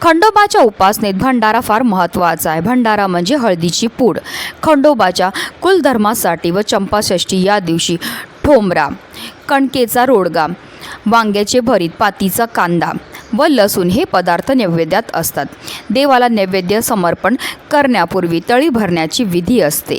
खंडोबाच्या उपासनेत भंडारा फार महत्त्वाचा आहे. भंडारा म्हणजे हळदीची पूड. खंडोबाच्या कुलधर्मासाठी व चंपाषष्ठी या दिवशी ठोंबरा कणकेचा रोडगा वांग्याचे भरीत पातीचा कांदा व लसूण हे पदार्थ नैवेद्यात असतात. देवाला नैवेद्य समर्पण करण्यापूर्वी तळी भरण्याची विधी असते.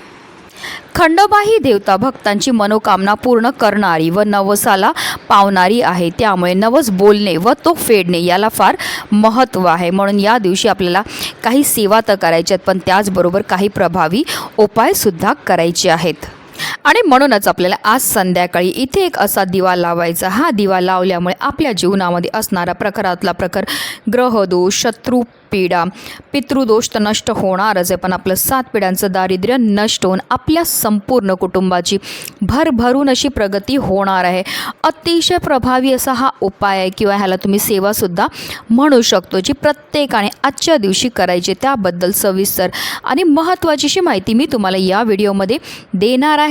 खंडोबा ही देवता भक्तांची मनोकामना पूर्ण करणारी व नवसाला पावणारी आहे. त्यामुळे नवस बोलणे व तो फेडणे याला फार महत्त्व आहे. म्हणून या दिवशी आपल्याला काही सेवा तर करायच्यात पण त्याचबरोबर काही प्रभावी उपायसुद्धा करायचे आहेत. आणि म्हणूनच आपल्याला आज संध्याकाळी इथे एक असा दिवा लावायचा. हा दिवा लावल्यामुळे आपल्या जीवनामध्ये असणारा प्रकारातला प्रकार ग्रहदोष शत्रू पिढा पितृदोष तर नष्ट होणारच आहे पण आपलं सात पिढ्यांचं दारिद्र्य नष्ट होऊन आपल्या संपूर्ण कुटुंबाची भरभरून अशी प्रगती होणार आहे. अतिशय प्रभावी असा हा उपाय आहे किंवा ह्याला तुम्ही सेवासुद्धा म्हणू शकतो जी प्रत्येकाने आजच्या दिवशी करायची त्याबद्दल सविस्तर आणि महत्त्वाची अशी माहिती मी तुम्हाला या व्हिडिओमध्ये देणार आहे.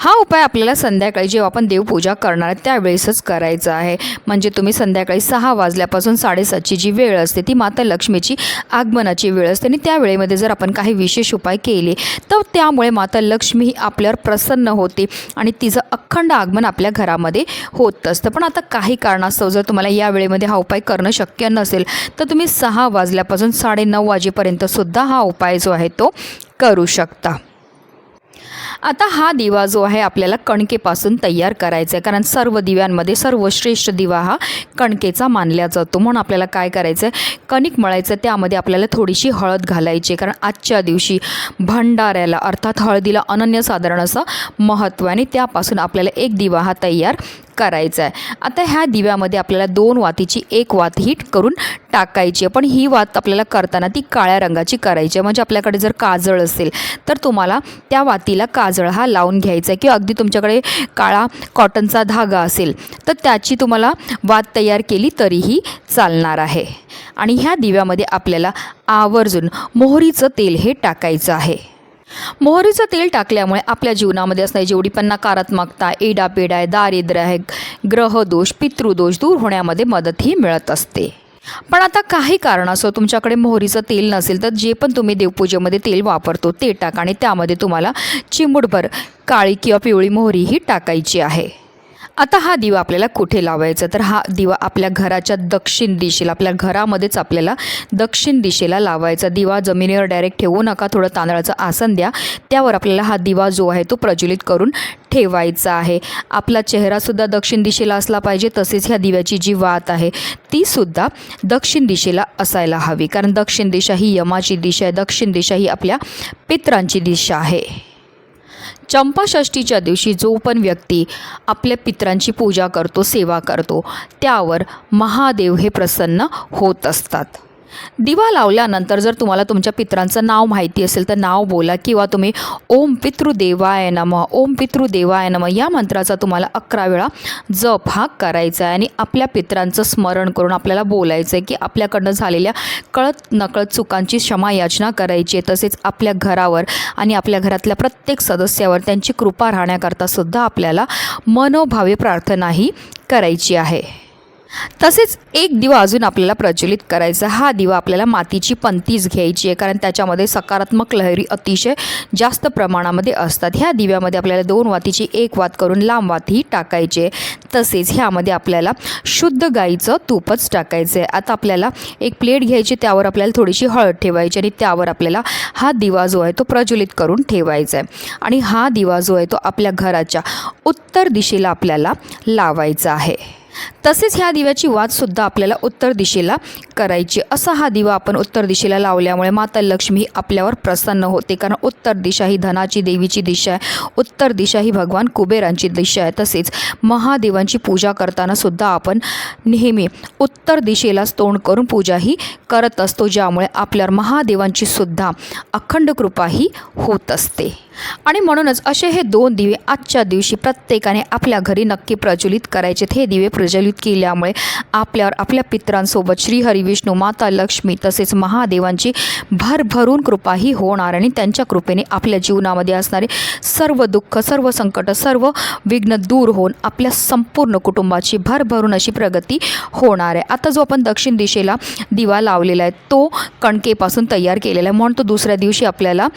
हा उपाय आपल्याला संध्याकाळी जेव्हा आपण देवपूजा करणार आहे त्यावेळेसच करायचा आहे. म्हणजे तुम्ही संध्याकाळी सहा वाजल्यापासून साडेसातची जी वेळ असते ती माता लक्ष्मीची आगमनाची वेळ असते. आणि त्या वेळेमध्ये जर आपण काही विशेष उपाय केले तर त्यामुळे माता लक्ष्मी ही आपल्यावर प्रसन्न होते आणि तिचं अखंड आगमन आपल्या घरामध्ये होत असतं. पण आता काही कारणास्तव जर तुम्हाला या वेळेमध्ये हा उपाय करणं शक्य नसेल तर तुम्ही सहा वाजल्यापासून साडेनऊ वाजेपर्यंतसुद्धा हा उपाय जो आहे तो करू शकता. आता हा दिवा जो आहे आपल्याला कणकेपासून तयार करायचा आहे. कारण सर्व दिव्यांमध्ये सर्वश्रेष्ठ दिवा हा कणकेचा मानला जातो. म्हणून आपल्याला काय करायचं आहे? कणिक मळायचं त्यामध्ये आपल्याला थोडीशी हळद घालायची कारण आजच्या दिवशी भंडाऱ्याला अर्थात हळदीला अनन्यसाधारण असं महत्त्व आहे. आणि त्यापासून आपल्याला एक दिवा हा तयार करायचा आहे आता ह्या दिव्यामध्ये आपल्याला दोन वातीची एक वात ही करून टाकायची आहे. पण ही वात आपल्याला करताना ती काळ्या रंगाची करायची आहे. म्हणजे आपल्याकडे जर काजळ असेल तर तुम्हाला त्या वातीला काजळ हा लावून घ्यायचा आहे. किंवा अगदी तुमच्याकडे काळा कॉटनचा धागा असेल तर त्याची तुम्हाला वात तयार केली तरीही चालणार आहे. आणि ह्या दिव्यामध्ये आपल्याला आवर्जून मोहरीचं तेल हे टाकायचं आहे. मोहरीचं तेल टाकल्यामुळे आपल्या जीवनामध्ये असणारी जेवढी पण नकारात्मकता एडापेडा आहे दारिद्र्य आहे ग्रहदोष पितृदोष दूर होण्यामध्ये मदतही मिळत असते. पण आता काही कारणास्तव तुमच्याकडे मोहरीचं तेल नसेल तर जे पण तुम्ही देवपूजेमध्ये तेल वापरतो ते टाका आणि त्यामध्ये तुम्हाला चिमूटभर काळी किंवा पिवळी मोहरी ही टाकायची आहे. आता हा दिवा आपल्याला कुठे लावायचा? तर हा दिवा आपल्या घराच्या दक्षिण दिशेला आपल्या घरामध्येच आपल्याला दक्षिण दिशेला लावायचा. दिवा जमिनीवर डायरेक्ट ठेवू नका थोडं तांदळाचं आसन द्या. त्यावर आपल्याला हा दिवा जो आहे तो प्रज्वलित करून ठेवायचा आहे. आपला चेहरासुद्धा दक्षिण दिशेला असला पाहिजे तसेच ह्या दिव्याची जी वात आहे तीसुद्धा दक्षिण दिशेला असायला हवी. कारण दक्षिण दिशा ही यमाची दिशा आहे दक्षिण दिशा ही आपल्या पित्रांची दिशा आहे. चंपाषष्टीच्या दिवशी जो पण व्यक्ती आपल्या पित्रांची पूजा करतो सेवा करतो त्यावर महादेव हे प्रसन्न होत असतात. दिवा लावल्यानंतर जर तुम्हाला तुमच्या पित्रांचं नाव माहिती असेल तर नाव बोला किंवा तुम्ही ओम पितृदेवाय नम ओम पितृदेवाय नम या मंत्राचा तुम्हाला अकरा वेळा जप हा करायचा आहे. आणि आपल्या पित्रांचं स्मरण करून आपल्याला बोलायचं आहे की आपल्याकडनं झालेल्या कळत नकळत चुकांची क्षमा याचना करायची आहे. तसेच आपल्या घरावर आणि आपल्या घरातल्या प्रत्येक सदस्यावर त्यांची कृपा राहण्याकरता सुद्धा आपल्याला मनोभावे प्रार्थनाही करायची आहे. तसेच एक दिवा अजून आपल्याला प्रज्वलित करायचा हा दिवा आपल्याला मातीची पंतीच घ्यायची आहे कारण त्याच्यामध्ये सकारात्मक लहरी अतिशय जास्त प्रमाणामध्ये असतात. ह्या दिव्यामध्ये आपल्याला दोन वातीची एक वात करून लांब वातही टाकायची आहे. तसेच ह्यामध्ये आपल्याला शुद्ध गाईचं तूपच टाकायचं आहे आता आपल्याला एक प्लेट घ्यायची त्यावर आपल्याला थोडीशी हळद ठेवायची आणि त्यावर आपल्याला हा दिवा जो आहे तो प्रज्वलित करून ठेवायचा आहे आणि हा दिवा जो आहे तो आपल्या घराच्या उत्तर दिशेला आपल्याला लावायचा आहे. तसेच ह्या दिव्याची वातसुद्धा आपल्याला उत्तर दिशेला करायची. असा हा दिवा आपण उत्तर दिशेला लावल्यामुळे माता लक्ष्मी ही आपल्यावर प्रसन्न होते. कारण उत्तर दिशा ही धनाची देवीची दिशा आहे. उत्तर दिशा ही भगवान कुबेरांची दिशा आहे. तसेच महादेवांची पूजा करताना सुद्धा आपण नेहमी उत्तर दिशेलाच तोंड करून पूजा ही करत असतो. ज्यामुळे आपल्यावर महादेवांची सुद्धा अखंड कृपा ही होत असते. आणि म्हणूनच असे हे दोन दिवे आजच्या दिवशी प्रत्येकाने आपल्या घरी नक्की प्रज्वलित करायचेत. हे दिवे प्रज्वलित केल्यामुळे आपल्यावर आपल्या पित्रांसोबत श्रीहरी विष्णू माता लक्ष्मी तसेच महादेवांची भरभरून कृपाही होणार आणि त्यांच्या कृपेने आपल्या जीवनामध्ये असणारे सर्व दुःख सर्व संकट सर्व विघ्न दूर होऊन आपल्या संपूर्ण कुटुंबाची भरभरून अशी प्रगती होणार आहे. आता जो आपण दक्षिण दिशेला दिवा लावलेला आहे तो कणकेपासून तयार केलेला आहे. म्हणून तो दुसऱ्या दिवशी आपल्याला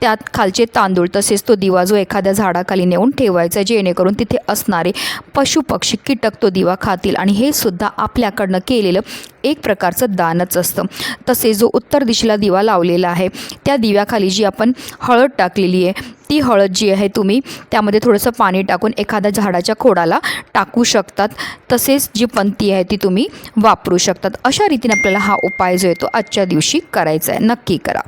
त्यात खालचे तांदूळ तसेच तो दिवा जो एखाद्या झाडाखाली नेऊन ठेवायचा जेणेकरून तिथे असणारे पशु पक्षी कीटक तो दिवा खातील. आणि हे सुद्धा आपल्याकडनं केलेलं एक प्रकारचं दानच असतं. तसेच जो उत्तर दिशेला दिवा लावलेला आहे त्या दिव्याखाली जी आपण हळद टाकलेली आहे ती हळद जी आहे तुम्ही त्यामध्ये थोडंसं पाणी टाकून एखाद्या झाडाच्या खोडाला टाकू शकतात. तसेच जी पंती आहे ती तुम्ही वापरू शकतात. अशा रीतीने आपल्याला हा उपाय जो आहे तो आजच्या दिवशी करायचा आहे. नक्की करा.